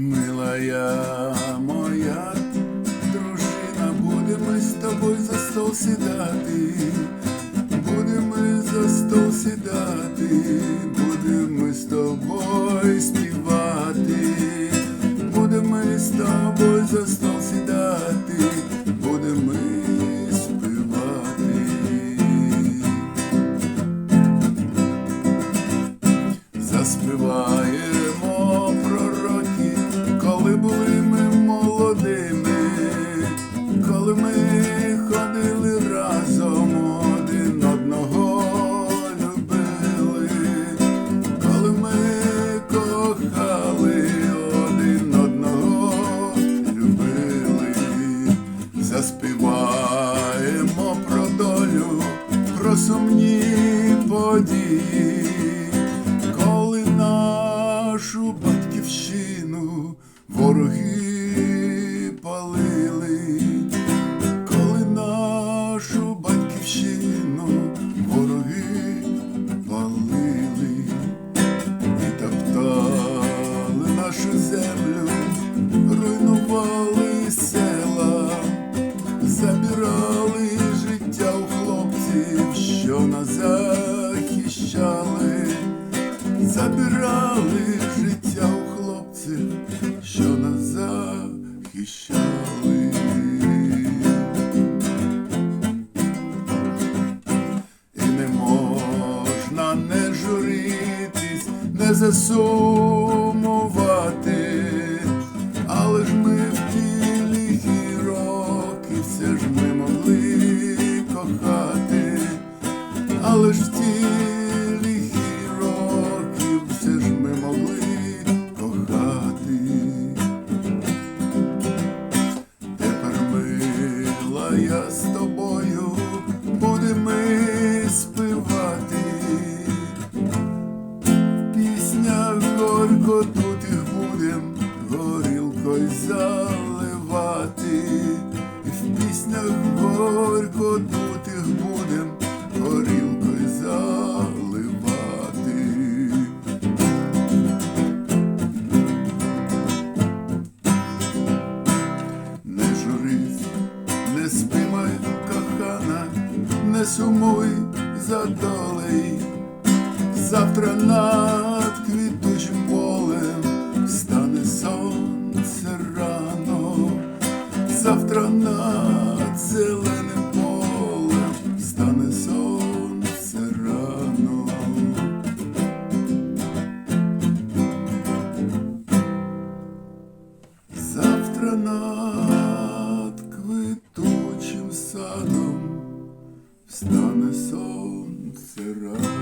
Милая моя дружина, будемо з тобою за стол сідати, будемо за стол сідати, будемо з тобою співати, будемо з тобою за стол сідати, будемо співати. Коли були ми молодими, коли ми ходили разом, один одного любили, коли ми кохали, один одного любили, заспіваємо про долю, про сумні події коли нашу батьківщину вороги палили, коли нашу батьківщину вороги палили. І топтали нашу землю, руйнували села, забирали життя у хлопців, що нас захищали. Забирали життя у захищали. І не можна не журитись, не засумувати, але ж ми в ті ліхі роки все ж ми могли кохати, але ж в ті з тобою будемо співати. В піснях горько тут їх будем горілкою заливати. І в піснях горько тут їх будем горілкою сумуй за долею. Завтра над квітучим полем стане сонце рано, завтра над зеленим полем стане сонце рано. Завтра над квітучим садом встане сонце рано.